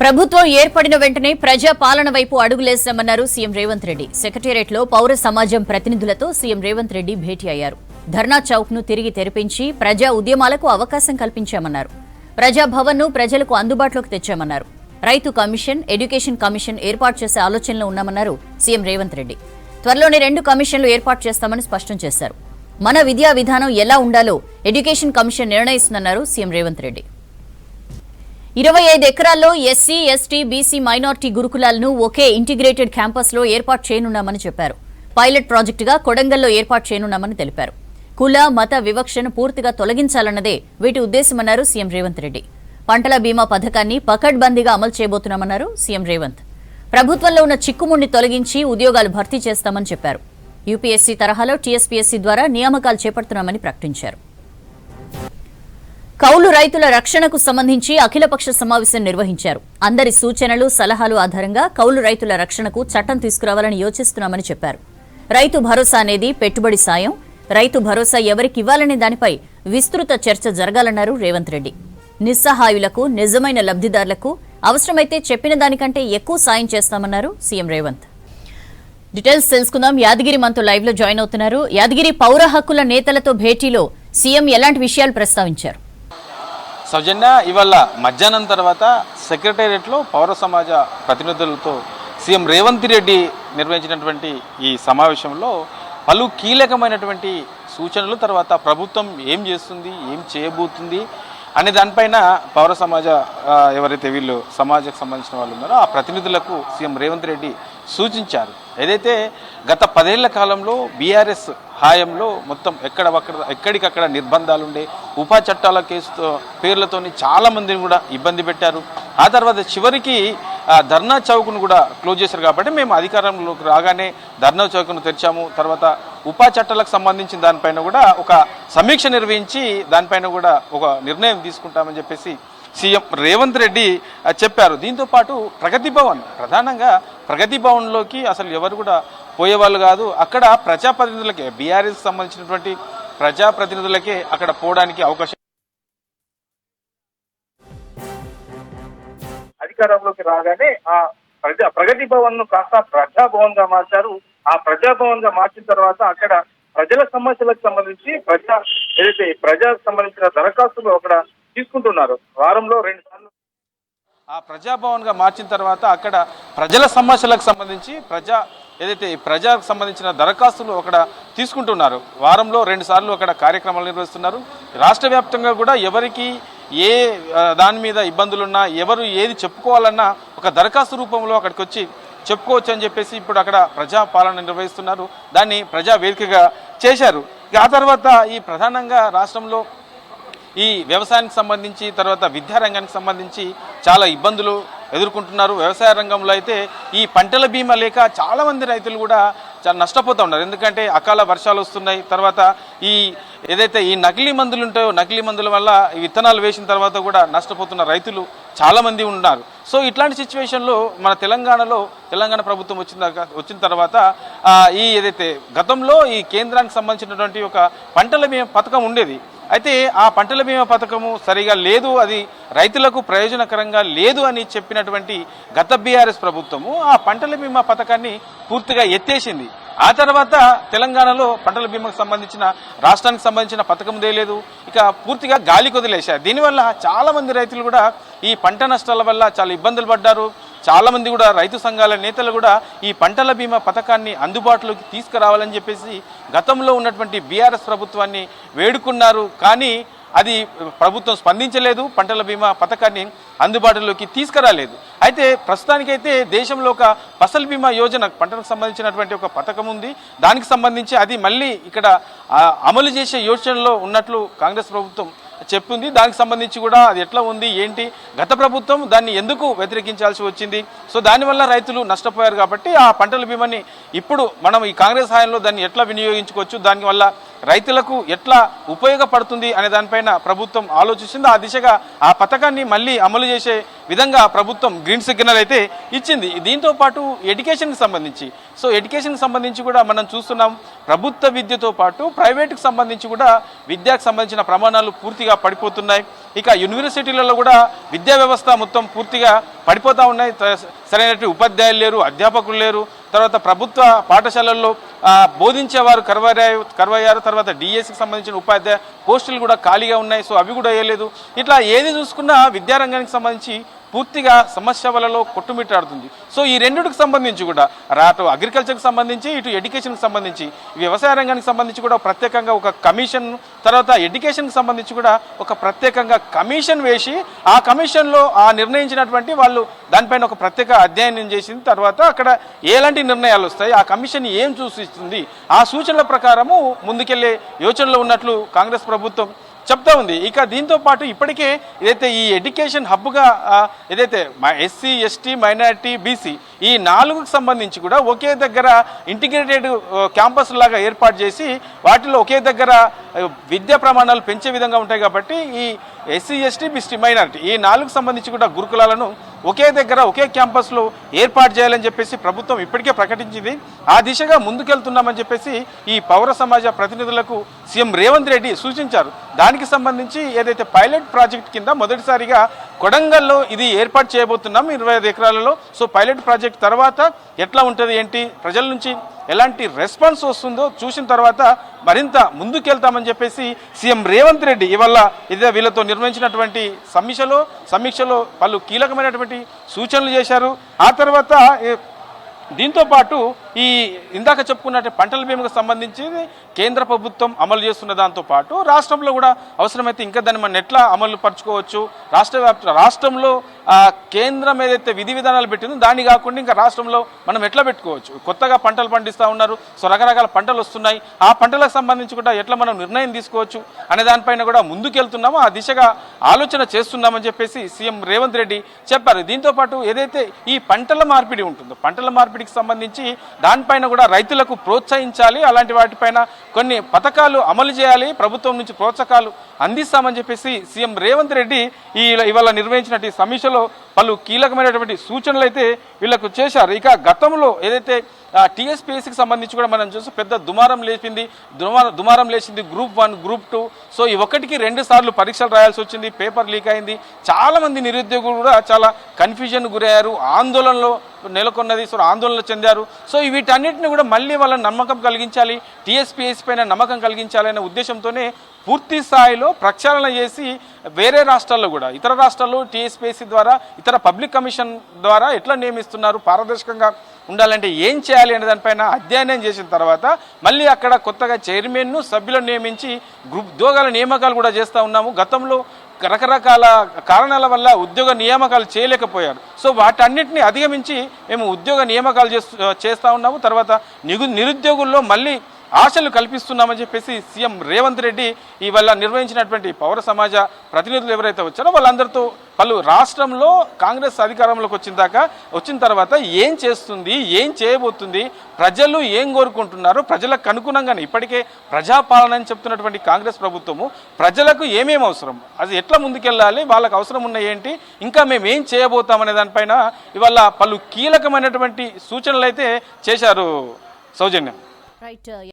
ప్రభుత్వం ఏర్పడిన వెంటనే ప్రజా పాలన వైపు అడుగులేశామన్నారు సీఎం రేవంత్ రెడ్డి. సెక్రటేరియట్లో పౌర సమాజం ప్రతినిధులతో సీఎం రేవంత్ రెడ్డి భేటీ అయ్యారు. ధర్నా చౌక్ను తిరిగి తెరిపించి ప్రజా ఉద్యమాలకు అవకాశం కల్పించామన్నారు. ప్రజాభవన్ను ప్రజలకు అందుబాటులోకి తెచ్చామన్నారు. రైతు కమిషన్ ఎడ్యుకేషన్ కమిషన్ ఏర్పాటు చేసే ఆలోచనలో ఉన్నామన్నారు సీఎం రేవంత్ రెడ్డి. త్వరలోనే రెండు కమిషన్లు ఏర్పాటు చేస్తామని స్పష్టం చేశారు. మన విద్యా విధానం ఎలా ఉండాలో ఎడ్యుకేషన్ కమిషన్ నిర్ణయిస్తుందన్నారు సీఎం రేవంత్ రెడ్డి. ఇరవై ఐదు ఎకరాల్లో ఎస్సీ ఎస్టీ బీసీ మైనార్టీ గురుకులాలను ఒకే ఇంటిగ్రేటెడ్ క్యాంపస్లో ఏర్పాటు చేయనున్నామని చెప్పారు. పైలట్ ప్రాజెక్టుగా కొడంగల్లో ఏర్పాటు చేయనున్నామని తెలిపారు. కుల మత వివక్షను పూర్తిగా తొలగించాలన్నదే వీటి ఉద్దేశమన్నారు సీఎం రేవంత్ రెడ్డి. పంటల బీమా పథకాన్ని పకడ్బందీగా అమలు చేయబోతున్నామన్నారు సీఎం రేవంత్. ప్రభుత్వంలో ఉన్న చిక్కుముండి తొలగించి ఉద్యోగాలు భర్తీ చేస్తామని చెప్పారు. యూపీఎస్సీ తరహాలో టీఎస్పీఎస్సీ ద్వారా నియామకాలు చేపడుతున్నామని ప్రకటించారు. కౌలు రైతుల రక్షణకు సంబంధించి అఖిలపక్ష సమావేశం నిర్వహించారు. అందరి సూచనలు సలహాలు ఆధారంగా కౌలు రైతుల రక్షణకు చట్టం తీసుకురావాలని యోచిస్తున్నామని చెప్పారు. రైతు భరోసా అనేది పెట్టుబడి సాయం. రైతు భరోసా ఎవరికి ఇవ్వాలనే దానిపై విస్తృత చర్చ జరగాలన్నారు రేవంత్ రెడ్డి. నిస్సహాయులకు నిజమైన లబ్ధిదారులకు అవసరమైతే చెప్పిన దానికంటే ఎక్కువ సాయం చేస్తామన్నారు సీఎం రేవంత్. డీటెయిల్స్ తెలుసుకుందాం. యాదగిరి మనతో లైవ్లో జాయిన్ అవుతున్నారు. యాదగిరి పౌర హక్కుల నేతలతో భేటీలో సీఎం ఎలాంటి విషయాలు ప్రస్తావించారు? సౌజన్య ఇవాళ మధ్యాహ్నం తర్వాత సెక్రటేరియట్లో పౌర సమాజ ప్రతినిధులతో సీఎం రేవంత్ రెడ్డి నిర్వహించినటువంటి ఈ సమావేశంలో పలు కీలకమైనటువంటి సూచనలు తర్వాత ప్రభుత్వం ఏం చేస్తుంది ఏం చేయబోతుంది అనే దానిపైన పౌర సమాజ ఎవరైతే వీళ్ళు సమాజకు సంబంధించిన వాళ్ళు ఉన్నారో ఆ ప్రతినిధులకు సీఎం రేవంత్ రెడ్డి సూచించారు. ఏదైతే గత పదేళ్ళ కాలంలో బీఆర్ఎస్ హాయంలో మొత్తం ఎక్కడ ఎక్కడికక్కడ నిర్బంధాలు ఉండే ఉపా చట్టాల కేసుతో పేర్లతోని చాలా మందిని కూడా ఇబ్బంది పెట్టారు. ఆ తర్వాత చివరికి ధర్నా చౌక్ను కూడా క్లోజ్ చేశారు కాబట్టి మేము అధికారంలోకి రాగానే ధర్నా చౌక్ను తెరిచాము. తర్వాత ఉపా చట్టాలకు సంబంధించిన దానిపైన కూడా ఒక సమీక్ష నిర్వహించి దానిపైన కూడా ఒక నిర్ణయం తీసుకుంటామని చెప్పేసి సీఎం రేవంత్ రెడ్డి చెప్పారు. దీంతో పాటు ప్రగతి భవన్ ప్రధానంగా ప్రగతి భవన్లోకి అసలు ఎవరు కూడా పోయేవాళ్ళు కాదు. అక్కడ ప్రజాప్రతినిధులకే బీఆర్ఎస్ సంబంధించినటువంటి ప్రజాప్రతినిధులకే అక్కడ పోవడానికి అవకాశం. అధికారంలోకి రాగానే ఆ ప్రజా ప్రగతి భవన్ను కాస్త ప్రజాభవన్గా మార్చారు. ఆ ప్రజాభవన్గా మార్చిన తర్వాత అక్కడ ప్రజల సమస్యలకు సంబంధించి ప్రజా ఏదైతే ప్రజలకు సంబంధించిన దరఖాస్తులు అక్కడ తీసుకుంటున్నారు. వారంలో రెండు సార్లు. ఆ ప్రజాభవన్గా మార్చిన తర్వాత అక్కడ ప్రజల సమస్యలకు సంబంధించి ప్రజా ఏదైతే ప్రజాకు సంబంధించిన దరఖాస్తులు అక్కడ తీసుకుంటున్నారు వారంలో రెండు సార్లు అక్కడ కార్యక్రమాలు నిర్వహిస్తున్నారు. రాష్ట్ర వ్యాప్తంగా కూడా ఎవరికి ఏ దాని మీద ఇబ్బందులున్నా ఎవరు ఏది చెప్పుకోవాలన్నా ఒక దరఖాస్తు రూపంలో అక్కడికి వచ్చి చెప్పుకోవచ్చు అని చెప్పేసి ఇప్పుడు అక్కడ ప్రజా పాలన నిర్వహిస్తున్నారు. దాన్ని ప్రజా వేదికగా చేశారు. ఆ తర్వాత ఈ ప్రధానంగా రాష్ట్రంలో ఈ వ్యవసాయానికి సంబంధించి తర్వాత విద్యారంగానికి సంబంధించి చాలా ఇబ్బందులు ఎదుర్కొంటున్నారు. వ్యవసాయ రంగంలో అయితే ఈ పంటల బీమా లేక చాలామంది రైతులు కూడా చాలా నష్టపోతూ ఉన్నారు. ఎందుకంటే అకాల వర్షాలు వస్తున్నాయి. తర్వాత ఈ ఏదైతే ఈ నకిలీ మందులు ఉంటాయో నకిలీ మందుల వల్ల ఈ విత్తనాలు వేసిన తర్వాత కూడా నష్టపోతున్న రైతులు చాలామంది ఉన్నారు. సో ఇట్లాంటి సిచ్యువేషన్లో మన తెలంగాణలో తెలంగాణ ప్రభుత్వం వచ్చిన వచ్చిన తర్వాత ఈ ఏదైతే గతంలో ఈ కేంద్రానికి సంబంధించినటువంటి ఒక పంటల బీమా పథకం ఉండేది. అయితే ఆ పంటల బీమా పథకము సరిగా లేదు అది రైతులకు ప్రయోజనకరంగా లేదు అని చెప్పినటువంటి గత బీఆర్ఎస్ ప్రభుత్వము ఆ పంటల బీమా పథకాన్ని పూర్తిగా ఎత్తేసింది. ఆ తర్వాత తెలంగాణలో పంటల బీమాకు సంబంధించిన రాష్ట్రానికి సంబంధించిన పథకం లేదు. ఇక పూర్తిగా గాలి కొదిలేశారు దీనివల్ల చాలామంది రైతులు కూడా ఈ పంట నష్టాల వల్ల చాలా ఇబ్బందులు పడ్డారు. చాలా మంది కూడా రైతు సంఘాల నేతలు కూడా ఈ పంటల బీమా పథకాన్ని అందుబాటులోకి తీసుకురావాలని చెప్పేసి గతంలో ఉన్నటువంటి బీఆర్ఎస్ ప్రభుత్వాన్ని వేడుకున్నారు. కానీ అది ప్రభుత్వం స్పందించలేదు పంటల బీమా పథకాన్ని అందుబాటులోకి తీసుకురాలేదు. అయితే ప్రస్తుతానికైతే దేశంలో ఒక ఫసల్ బీమా యోజన పంటలకు సంబంధించినటువంటి ఒక పథకం ఉంది. దానికి సంబంధించి అది మళ్ళీ ఇక్కడ అమలు చేసే యోచనలో ఉన్నట్లు కాంగ్రెస్ ప్రభుత్వం చెప్పింది. దానికి సంబంధించి కూడా అది ఎట్లా ఉంది ఏంటి గత ప్రభుత్వం దాన్ని ఎందుకు వ్యతిరేకించాల్సి వచ్చింది? సో దానివల్ల రైతులు నష్టపోయారు కాబట్టి ఆ పంటల బీమాని ఇప్పుడు మనం ఈ కాంగ్రెస్ హాయంలో దాన్ని ఎట్లా వినియోగించుకోవచ్చు? దానివల్ల రైతులకు ఎట్లా ఉపయోగపడుతుంది అనే దానిపైన ప్రభుత్వం ఆలోచిస్తుంది. ఆ దిశగా ఆ పథకాన్ని మళ్ళీ అమలు చేసే విధంగా ప్రభుత్వం గ్రీన్ సిగ్నల్ అయితే ఇచ్చింది. దీంతో పాటు ఎడ్యుకేషన్కి సంబంధించి. సో ఎడ్యుకేషన్కి సంబంధించి కూడా మనం చూస్తున్నాం ప్రభుత్వ విద్యతో పాటు ప్రైవేటుకు సంబంధించి కూడా విద్యకు సంబంధించిన ప్రమాణాలు పూర్తిగా పడిపోతున్నాయి. ఇక యూనివర్సిటీలలో కూడా విద్యా వ్యవస్థ మొత్తం పూర్తిగా పడిపోతూ ఉన్నాయి. సరైనటువంటి ఉపాధ్యాయులు లేరు అధ్యాపకులు లేరు. తర్వాత ప్రభుత్వ పాఠశాలల్లో బోధించేవారు కరువయ్యారు కరువయ్యారు. తర్వాత డిఎస్సికి సంబంధించిన ఉపాధ్యాయ పోస్టులు కూడా ఖాళీగా ఉన్నాయి. సో అవి కూడా వేయలేదు. ఇట్లా ఏది చూసుకున్నా విద్యారంగానికి సంబంధించి పూర్తిగా సమస్య వలలో కొట్టుమిట్టాడుతుంది. సో ఈ రెండుకి సంబంధించి కూడా రా- అటు అగ్రికల్చర్కి సంబంధించి ఇటు ఎడ్యుకేషన్కి సంబంధించి వ్యవసాయ రంగానికి సంబంధించి కూడా ప్రత్యేకంగా ఒక కమిషన్ తర్వాత ఎడ్యుకేషన్కి సంబంధించి కూడా ఒక ప్రత్యేకంగా కమిషన్ వేసి ఆ కమిషన్లో ఆ నిర్ణయించినటువంటి వాళ్ళు దానిపైన ఒక ప్రత్యేక అధ్యయనం చేసిన తర్వాత అక్కడ ఎలాంటి నిర్ణయాలు వస్తాయి ఆ కమిషన్ ఏం సూచిస్తుంది ఆ సూచనల ప్రకారము ముందుకెళ్ళే యోచనలో ఉన్నట్లు కాంగ్రెస్ ప్రభుత్వం చెప్తా ఉంది. ఇక దీంతో పాటు ఇప్పటికే ఏదైతే ఈ ఎడ్యుకేషన్ హబ్గా ఏదైతే ఎస్సీ ఎస్టీ మైనారిటీ బీసీ ఈ నాలుగుకు సంబంధించి కూడా ఒకే దగ్గర ఇంటిగ్రేటెడ్ క్యాంపస్ లాగా ఏర్పాటు చేసి వాటిలో ఒకే దగ్గర విద్యా ప్రమాణాలు పెంచే విధంగా ఉంటాయి కాబట్టి ఈ ఎస్సీ ఎస్టీ బీసీ మైనారిటీ ఈ నాలుగు సంబంధించి కూడా గురుకులాలను ఒకే దగ్గర ఒకే క్యాంపస్లో ఏర్పాటు చేయాలని చెప్పేసి ప్రభుత్వం ఇప్పటికే ప్రకటించింది. ఆ దిశగా ముందుకెళ్తున్నామని చెప్పేసి ఈ పౌర సమాజ ప్రతినిధులకు సీఎం రేవంత్ రెడ్డి సూచించారు. దానికి సంబంధించి ఏదైతే పైలట్ ప్రాజెక్ట్ కింద మొదటిసారిగా కొడంగల్లో ఇది ఏర్పాటు చేయబోతున్నాం ఇరవై ఐదు ఎకరాలలో. సో పైలట్ ప్రాజెక్ట్ తర్వాత ఎట్లా ఉంటుంది ఏంటి? ప్రజల నుంచి ఎలాంటి రెస్పాన్స్ వస్తుందో చూసిన తర్వాత మరింత ముందుకెళ్తామని చెప్పేసి సీఎం రేవంత్ రెడ్డి ఇవాళ ఇదే వీళ్ళతో నిర్వహించినటువంటి సమీక్షలో సమీక్షలో పలు కీలకమైనటువంటి సూచనలు చేశారు. ఆ తర్వాత దీంతోపాటు దీంతో పాటు ఈ ఇందాక చెప్పుకున్నట్టు పంటల బీమాకు సంబంధించి కేంద్ర ప్రభుత్వం అమలు చేస్తున్న దాంతో పాటు రాష్ట్రంలో కూడా అవసరమైతే ఇంకా దాన్ని మనం ఎట్లా అమలు పరుచుకోవచ్చు? రాష్ట్ర రాష్ట్రంలో కేంద్రం ఏదైతే విధి విధానాలు పెట్టిందో దాన్ని కాకుండా ఇంకా రాష్ట్రంలో మనం ఎట్లా పెట్టుకోవచ్చు? కొత్తగా పంటలు పండిస్తూ ఉన్నారు. సో రకరకాల పంటలు వస్తున్నాయి. ఆ పంటలకు సంబంధించి కూడా ఎట్లా మనం నిర్ణయం తీసుకోవచ్చు? అనే దానిపైన కూడా ముందుకెళ్తున్నామో. ఆ దిశగా ఆలోచన చేస్తున్నామని చెప్పేసి సీఎం రేవంత్ రెడ్డి చెప్పారు. దీంతో పాటు ఏదైతే ఈ పంటల మార్పిడి ఉంటుందో పంటల మార్పిడికి సంబంధించి దానిపైన కూడా రైతులకు ప్రోత్సహించాలి. అలాంటి వాటిపైన కొన్ని పథకాలు అమలు చేయాలి. ప్రభుత్వం నుంచి ప్రోత్సాహాలు అందిస్తామని చెప్పేసి సీఎం రేవంత్ రెడ్డి ఈ ఇవాళ నిర్వహించిన సమీక్షలో విషయంలో పలు కీలకమైనటువంటి సూచనలు అయితే వీళ్ళకు చేశారు. ఇక గతంలో ఏదైతే టీఎస్పీఎస్సికి సంబంధించి కూడా మనం చూస్తే పెద్ద దుమారం లేపింది దుమారం దుమారం లేచింది group one group two. So ఈ ఒకటికి రెండు సార్లు పరీక్షలు రాయాల్సి వచ్చింది. పేపర్ లీక్ అయింది. చాలామంది నిరుద్యోగులు కూడా చాలా కన్ఫ్యూజన్ గురయ్యారు. ఆందోళనలో నెలకొన్నది. సో ఆందోళన చెందారు. సో వీటన్నిటిని కూడా మళ్ళీ వాళ్ళ నమ్మకం కలిగించాలి. టీఎస్పీఎస్సీ పైన నమ్మకం కలిగించాలనే ఉద్దేశంతోనే పూర్తి స్థాయిలో ప్రక్షాళన చేసి వేరే రాష్ట్రాల్లో కూడా ఇతర రాష్ట్రాల్లో టీఎస్పీఎస్సీ ద్వారా ఇతర పబ్లిక్ కమిషన్ ద్వారా ఎట్లా నియమిస్తున్నారు పారదర్శకంగా ఉండాలంటే ఏం చేయాలి అనే దానిపైన అధ్యయనం చేసిన తర్వాత మళ్ళీ అక్కడ కొత్తగా చైర్మన్ను సభ్యులను నియమించి గ్రూప్ ఉద్యోగాల నియామకాలు కూడా చేస్తూ ఉన్నాము. గతంలో రకరకాల కారణాల వల్ల ఉద్యోగ నియామకాలు చేయలేకపోయారు. సో వాటన్నిటిని అధిగమించి మేము ఉద్యోగ నియామకాలు చేస్తూ ఉన్నాము. తర్వాత నిగు నిరుద్యోగుల్లో మళ్ళీ ఆశలు కల్పిస్తున్నామని చెప్పేసి సీఎం రేవంత్ రెడ్డి ఇవాళ నిర్వహించినటువంటి పౌర సమాజ ప్రతినిధులు ఎవరైతే వచ్చారో వాళ్ళందరితో పలు రాష్ట్రంలో కాంగ్రెస్ అధికారంలోకి వచ్చిన దాకా వచ్చిన తర్వాత ఏం చేస్తుంది ఏం చేయబోతుంది ప్రజలు ఏం కోరుకుంటున్నారు ప్రజలకు అనుగుణంగానే ఇప్పటికే ప్రజాపాలన అని చెప్తున్నటువంటి కాంగ్రెస్ ప్రభుత్వము ప్రజలకు ఏమేమి అవసరం అది ఎట్లా ముందుకెళ్ళాలి వాళ్ళకు అవసరం ఉన్న ఏంటి ఇంకా మేము ఏం చేయబోతాం అనే దానిపైన ఇవాళ పలు కీలకమైనటువంటి సూచనలు అయితే చేశారు సౌజన్యం. Right uh,